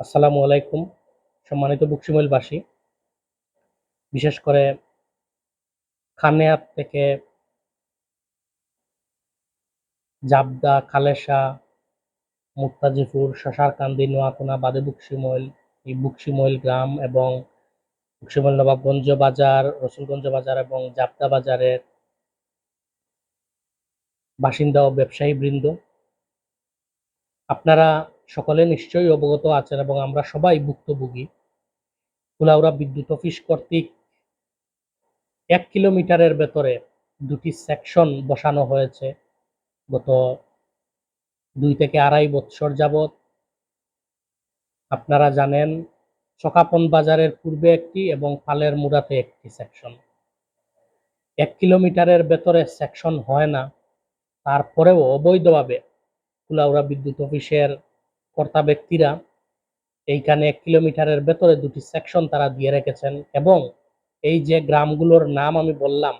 আসসালামু আলাইকুম, সম্মানিত বুকশিমলবাসী বিশেষ করে খানেয়াত থেকে জাবদা, খালেসা মুক্তাজিপুর শশারকান্দি নোয়াকোনা বাদে বুকশিমৈল এই বুকশিমৈল গ্রাম এবং বুকশিমৈল নবাবগঞ্জ বাজার, রসুলগঞ্জ বাজার এবং জাবদা বাজারের বাসিন্দা ও ব্যবসায়ী বৃন্দ আপনারা সকলে নিশ্চয়ই অবগত আছেন এবং আমরা সবাই ভুক্তভোগী। কুলাউড়া বিদ্যুৎ অফিস কর্তৃক এক কিলোমিটারের ভেতরে দুটি সেকশন বসানো হয়েছে। গত দুই থেকে আড়াই বৎসর যাবৎ আপনারা জানেন, চকাপন বাজারের পূর্বে একটি এবং পালের মুড়াতে একটি সেকশন। এক কিলোমিটারের ভেতরে সেকশন হয় না, তারপরেও অবৈধভাবে কুলাউড়া বিদ্যুৎ অফিসের কর্তা ব্যক্তিরা এইখানে এক কিলোমিটারের ভেতরে দুটি সেকশন তারা দিয়ে রেখেছেন এবং এই যে গ্রামগুলোর নাম আমি বললাম,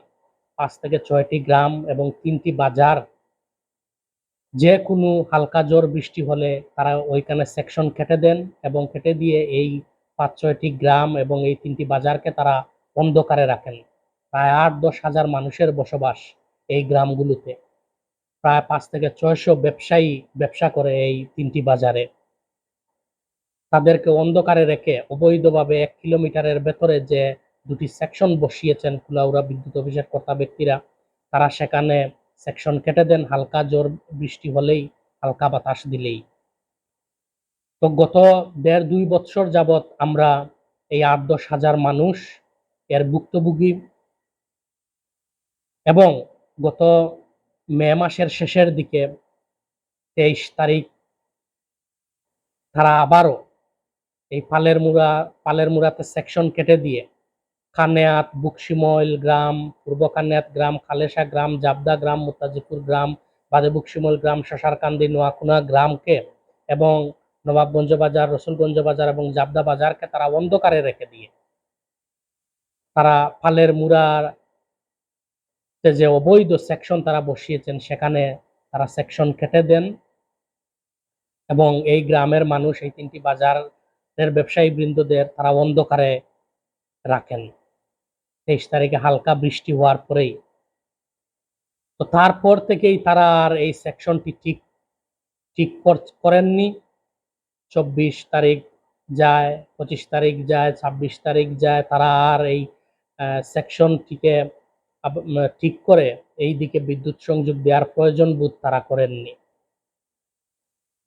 পাঁচ থেকে ছয়টি গ্রাম এবং তিনটি বাজার, যে কোনো হালকা জোর বৃষ্টি হলে তারা ওইখানে সেকশন কেটে দেন এবং কেটে দিয়ে এই পাঁচ ছয়টি গ্রাম এবং এই তিনটি বাজারকে তারা অন্ধকারে রাখেন। প্রায় আট দশ হাজার মানুষের বসবাস এই গ্রামগুলোতে। প্রায় পাঁচ থেকে ছয়শো ব্যবসায়ী ব্যবসা করে এই তিনটি বাজারে। তাদেরকে অন্ধকারে রেখে অবৈধভাবে এক কিলোমিটারের ভেতরে যে দুটি সেকশন বসিয়েছেন কুলাউড়া বিদ্যুৎ অফিসের কর্তা ব্যক্তিরা, তারা সেখানে সেকশন কেটে দেন, হালকা জোর বৃষ্টি হলেই হালকা বাতাস দিলেই। তো গত দেড় দুই বৎসর যাবৎ আমরা এই আট দশ হাজার মানুষ এর ভুক্তভোগী এবং গত মে মাসের শেষের দিকে তেইশ তারিখ, তারা আবারও এই পালের মুড়া, পালের মুড়াতে সেকশন কেটে দিয়ে খানেয়াত বুকশিমল গ্রাম, পূর্ব কানেয়াত গ্রাম, খালেসা গ্রাম, জাবদা গ্রাম, মুতাজিপুর গ্রাম, বাদে বুকশিমল গ্রাম, শশারকান্দি নোয়াকুনা গ্রামকে এবং নবাবগঞ্জ বাজার, রসুলগঞ্জ বাজার এবং জাবদা বাজারকে তারা অন্ধকারে রেখে দিয়ে তারা পালের মুড়ার যে অবৈধ সেকশন তারা বসিয়েছেন, সেখানে তারা সেকশন কেটে দেন এবং এই গ্রামের মানুষ, এই তিনটি বাজারের ব্যবসায়ী বৃন্দদের তারা অন্ধকারে রাখেন। তেইশ তারিখে হালকা বৃষ্টি হওয়ার পরেই। তো তারপর থেকেই তারা আর এই সেকশনটি ঠিক ঠিক করেননি। চব্বিশ তারিখ যায়, পঁচিশ তারিখ যায়, ছাব্বিশ তারিখ যায়, তারা আর এই সেকশনটিকে ঠিক করে এই দিকে বিদ্যুৎ সংযোগ দেওয়ার প্রয়োজন বোধ তারা করেননি।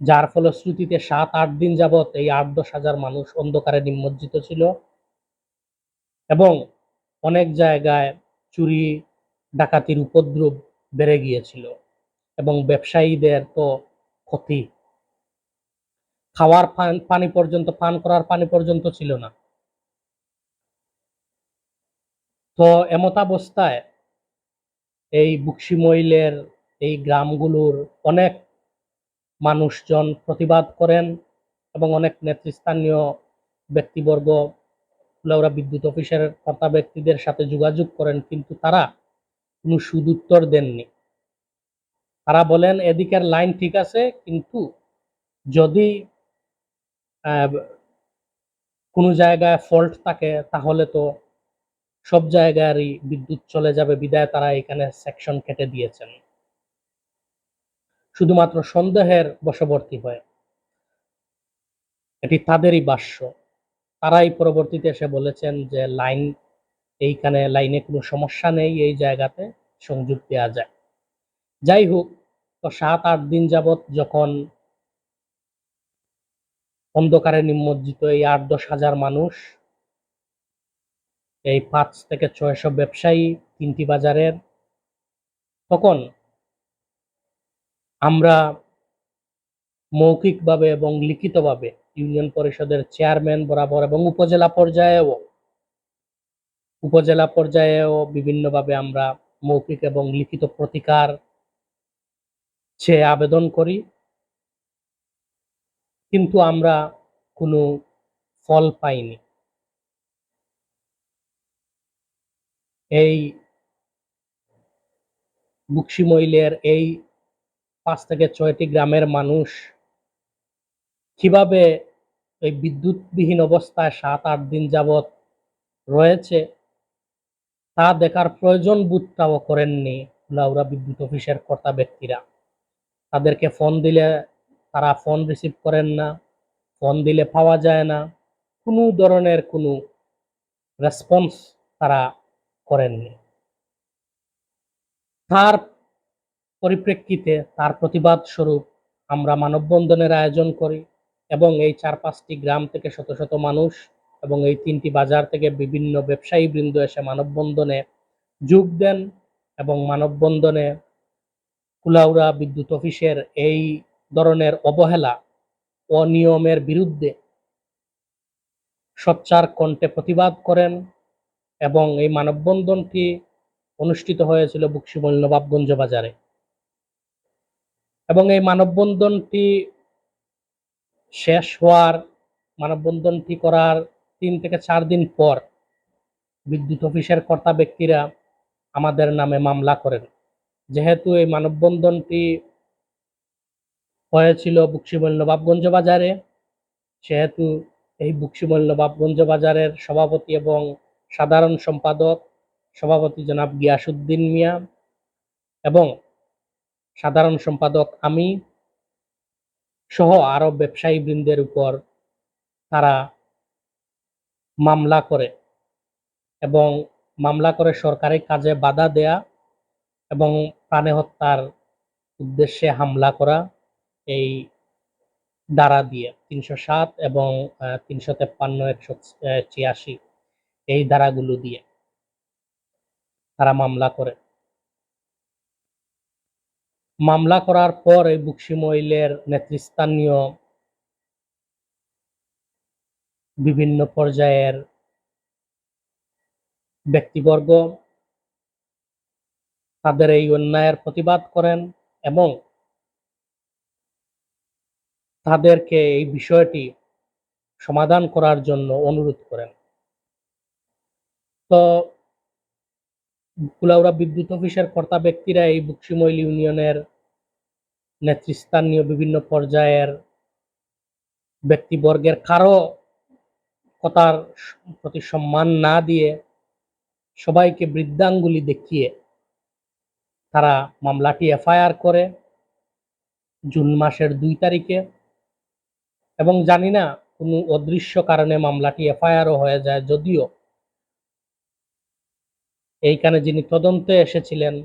যার ফলশ্রুতিতে সাত, আট দিন যাবৎ এই আট, দশ হাজার মানুষ অন্ধকারে নিমজ্জিত ছিল এবং অনেক জায়গায় চুরি, ডাকাতির উপদ্রব বেড়ে গিয়েছিল এবং ব্যবসায়ীদের তো ক্ষতি। খাওয়ার পানি পর্যন্ত, পান করার পানি পর্যন্ত ছিল না। তো এমতাবস্থায় এই বুকশিমইলের এই গ্রামগুলোর অনেক মানুষজন প্রতিবাদ করেন এবং অনেক নেতৃস্থানীয় ব্যক্তিবর্গ কুলাউড়া বিদ্যুৎ অফিসের কর্তা ব্যক্তিদের সাথে যোগাযোগ করেন, কিন্তু তারা কোনো সুদুত্তর দেননি। তারা বলেন, এদিকের লাইন ঠিক আছে, কিন্তু যদি কোনো জায়গায় ফল্ট থাকে, তাহলে তো সব জায়গারই বিদ্যুৎ চলে যাবে, বিদায় তারা এখানে সেকশন কেটে দিয়েছেন। শুধুমাত্র সন্দেহের বশবর্তী হয়। এটি তাদেরই বাস্য তারাই পরবর্তীতে এসে বলেছেন যে, লাইন, এইখানে লাইনে কোনো সমস্যা নেই, এই জায়গাতে সংযোগ দেওয়া যায়। যাই হোক, তো সাত, আট দিন যাবৎ যখন অন্ধকারে নিমজ্জিত এই আট, দশ হাজার মানুষ এই পাঁচ থেকে ছয়শো ব্যবসায়ী তিনটি বাজারের। তখন আমরা মৌখিকভাবে এবং লিখিতভাবে ইউনিয়ন পরিষদের চেয়ারম্যান বরাবর এবং উপজেলা পর্যায়েও উপজেলা পর্যায়েও বিভিন্নভাবে আমরা মৌখিক এবং লিখিত প্রতিকার চেয়ে আবেদন করি। কিন্তু আমরা কোনো ফল পাইনি। এই বুকশিমইলের এই পাঁচ থেকে ছয়টি গ্রামের মানুষ কীভাবে এই বিদ্যুৎবিহীন অবস্থায় সাত, আট দিন যাবৎ রয়েছে, তা দেখার প্রয়োজন বোধটাও করেননি লাউরা বিদ্যুৎ অফিসের কর্তা ব্যক্তিরা। তাদেরকে ফোন দিলে তারা ফোন রিসিভ করেন না, ফোন দিলে পাওয়া যায় না। কোনো ধরনের কোনো রেসপন্স তারা করেননি। তার পরিপ্রেক্ষিতে তার প্রতিবাদ স্বরূপ আমরা মানববন্ধনের আয়োজন করি এবং এই চার পাঁচটি গ্রাম থেকে শত শত মানুষ এবং এই তিনটি বাজার থেকে বিভিন্ন ব্যবসায়ী বৃন্দ এসে মানববন্ধনে যোগ দেন এবং মানববন্ধনে কুলাউড়া বিদ্যুৎ অফিসের এই ধরনের অবহেলা অনিয়মের বিরুদ্ধে সোচ্চার কণ্ঠে প্রতিবাদ করেন। এবং এই মানববন্ধনটি অনুষ্ঠিত হয়েছিল বুকশিমল নবাবগঞ্জ বাজারে। এবং এই মানববন্ধনটি শেষ হওয়ার মানববন্ধনটি করার তিন থেকে চার দিন পর বিদ্যুৎ অফিসের কর্তা ব্যক্তিরা আমাদের নামে মামলা করেন। যেহেতু এই মানববন্ধনটি হয়েছিল বুকশিমল নবাবগঞ্জ বাজারে, সেহেতু এই বুকশিমল নবাবগঞ্জ বাজারের সভাপতি এবং সাধারণ সম্পাদক সভাপতি জনাব গিয়াসুদ্দিন মিয়া এবং সাধারণ সম্পাদক আমি সহ আরও ব্যবসায়ী বৃন্দের উপর তারা মামলা করে এবং মামলা করে সরকারি কাজে বাধা দেয়া এবং প্রাণে হত্যার উদ্দেশ্যে হামলা করা এই দ্বারা দিয়ে তিনশো সাত এবং তিনশো তেপ্পান্ন, একশো ছিয়াশি। এই ধারাগুলো দিয়ে তারা মামলা করে। মামলা করার পর এই বুকসি মহিলের নেতৃস্থানীয় বিভিন্ন পর্যায়ের ব্যক্তিবর্গ তাদের এই অন্যায়ের প্রতিবাদ করেন এবং তাদেরকে এই বিষয়টি সমাধান করার জন্য অনুরোধ করেন। কুলাউড়া বিদ্যুৎ অফিসের কর্তা ব্যক্তিরা এই বুকসিমৈল ইউনিয়নের নেতৃস্থানীয় বিভিন্ন পর্যায়ের ব্যক্তিবর্গের কারও কথার প্রতি সম্মান না দিয়ে সবাইকে বৃদ্ধাঙ্গুলি দেখিয়ে তারা মামলাটি এফআইআর করে জুন মাসের দুই তারিখে। এবং জানি না কোনো অদৃশ্য কারণে মামলাটি এফআইআরও হয়ে যায়, যদিও এইখানে যিনি তদন্তে এসেছিলেন,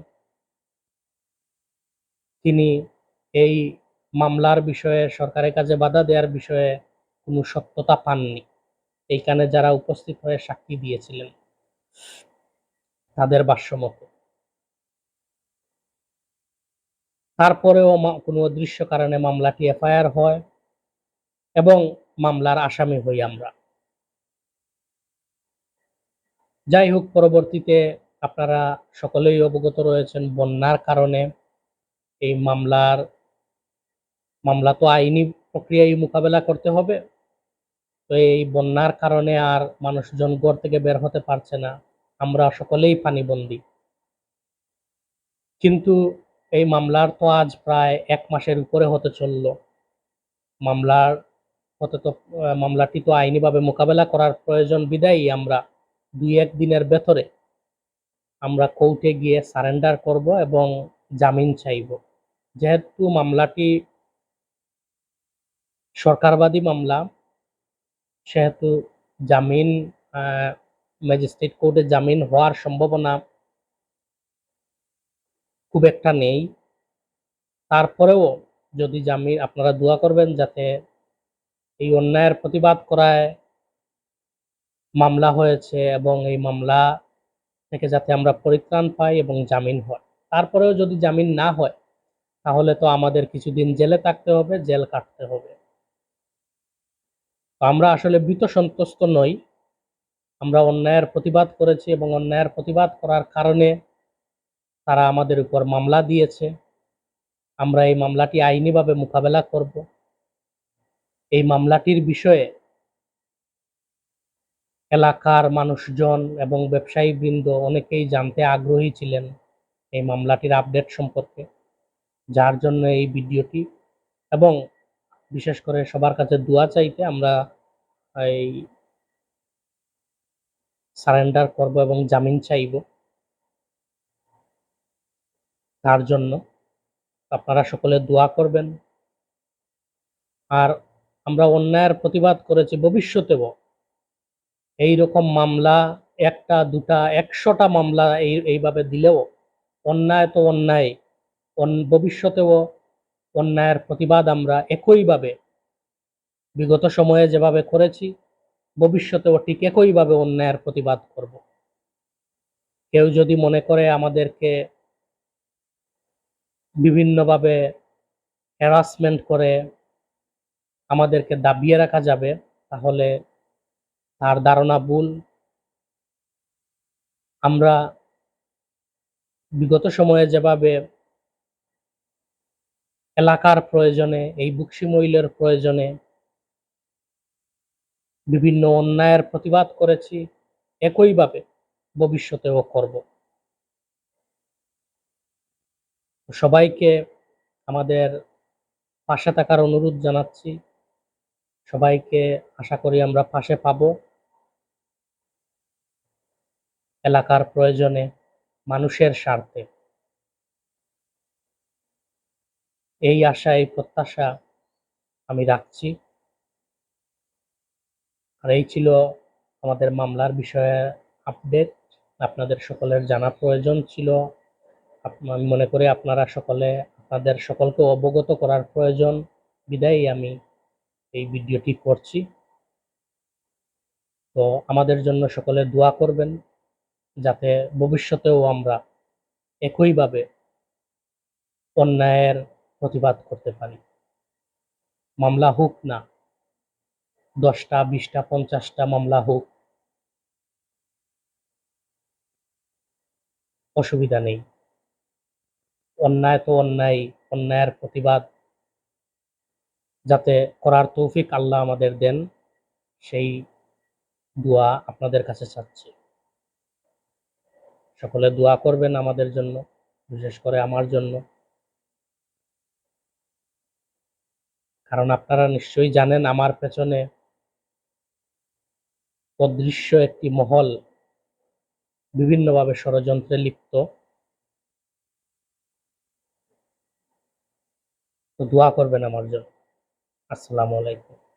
তিনি এই মামলার বিষয়ে, সরকারের কাজে বাধা দেওয়ার বিষয়ে কোনো সত্যতা পাননি। এইখানে যারা উপস্থিত হয়ে সাক্ষী দিয়েছিলেন, তাদের ভাষ্যমতো তারপরেও কোনো অদৃশ্য কারণে মামলাটি এফআইআর হয় এবং মামলার আসামি হই আমরা। যাই হোক, পরবর্তীতে আপনারা সকলেই অবগত রয়েছেন বন্যার কারণে এই মামলার, মামলা তো আইনি প্রক্রিয়ায় মোকাবেলা করতে হবে। তো এই বন্যার কারণে আর মানুষজন ঘর থেকে বের হতে পারছে না। আমরা সকলেই পানিবন্দী। কিন্তু এই মামলার তো আজ প্রায় এক মাসের উপরে হতে চলল। মামলার হতে তো, মামলাটি তো আইনিভাবে মোকাবেলা করার প্রয়োজন বিদায়ী আমরা দুই এক দিনের ভেতরে। আমরা কোর্টে গিয়ে সারেন্ডার করব এবং জামিন চাইব। যেহেতু মামলাটি সরকারবাদী মামলা, সেহেতু জামিন ম্যাজিস্ট্রেট কোর্টে জামিন হওয়ার সম্ভাবনা খুব একটা নেই। তারপরেও যদি জামিন, আপনারা দোয়া করবেন যাতে এই অন্যায়ের প্রতিবাদ করায় মামলা হয়েছে এবং এই মামলা থেকে যাতে আমরা পরিত্রাণ পাই এবং জামিন হয় তারপরেও যদি জামিন না হয়, তাহলে তো আমাদের কিছুদিন জেলে থাকতে হবে, জেল কাটতে হবে। আমরা আসলে ভীত সন্তুষ্ট নই। আমরা অন্যায়ের প্রতিবাদ করেছি এবং অন্যায়ের প্রতিবাদ করার কারণে তারা আমাদের উপর মামলা দিয়েছে। আমরা এই মামলাটি আইনিভাবে মোকাবেলা করব। এই মামলাটির বিষয়ে এলাকার মানুষজন এবং ব্যবসায়ী বৃন্দ অনেকেই জানতে আগ্রহী ছিলেন এই মামলাটির আপডেট সম্পর্কে, যার জন্য এই ভিডিওটি। এবং বিশেষ করে সবার কাছে দোয়া চাইতে আমরা এই সারেন্ডার করব এবং জামিন চাইব। তার জন্য আপনারা সকলে দোয়া করবেন। আর আমরা অন্যায়ের প্রতিবাদ করেছি, ভবিষ্যতেও এই রকম মামলা, একটা, দুটা, একশোটা মামলা এই, এইভাবে দিলেও অন্যায় তো অন্যায় ভবিষ্যতেও অন্যায়ের প্রতিবাদ আমরা একইভাবে বিগত সময়ে যেভাবে করেছি, ভবিষ্যতেও ঠিক একইভাবে অন্যায়ের প্রতিবাদ করব। কেউ যদি মনে করে আমাদেরকে বিভিন্নভাবে হ্যারাসমেন্ট করে আমাদেরকে দাবিয়ে রাখা যাবে, তাহলে তার ধারণা ভুল। আমরা বিগত সময়ে যেভাবে এলাকার প্রয়োজনে, এই বুকসি মহিলের প্রয়োজনে বিভিন্ন অন্যায়ের প্রতিবাদ করেছি, একইভাবে ভবিষ্যতেও করব। সবাইকে আমাদের পাশে থাকার অনুরোধ জানাচ্ছি। সবাইকে আশা করি আমরা পাশে পাব। এলাকার প্রয়োজনে মানুষের স্বার্থে। এই আশা, এই প্রত্যাশা আমি রাখছি। আর এই ছিল আমাদের মামলার বিষয়ে আপডেট আপনাদের সকলের জানা প্রয়োজন ছিল। আমি মনে করি আপনারা সকলে, আপনাদের সকলকে অবগত করার প্রয়োজন। বিদায়ী আমি এই ভিডিওটি করছি। তো আমাদের জন্য সকলে দোয়া করবেন। যাতে ভবিষ্যতেও আমরা একইভাবে অন্যায়ের প্রতিবাদ করতে পারি। মামলা হোক না, দশটা, বিশটা, পঞ্চাশটা মামলা হোক, অসুবিধা নেই। অন্যায় তো অন্যায়, অন্যায়ের প্রতিবাদ যাতে করার তৌফিক আল্লাহ আমাদের দেন, সেই দোয়া আপনাদের কাছে চাচ্ছি। সকলে দোয়া করবেন আমাদের জন্য, বিশেষ করে আমার জন্য। কারণ আপনারা নিশ্চয়ই জানেন আমার পেছনে অদৃশ্য একটি মহল বিভিন্নভাবে ষড়যন্ত্রে লিপ্ত। তো দোয়া করবেন আমার জন্য। আসসালামু আলাইকুম।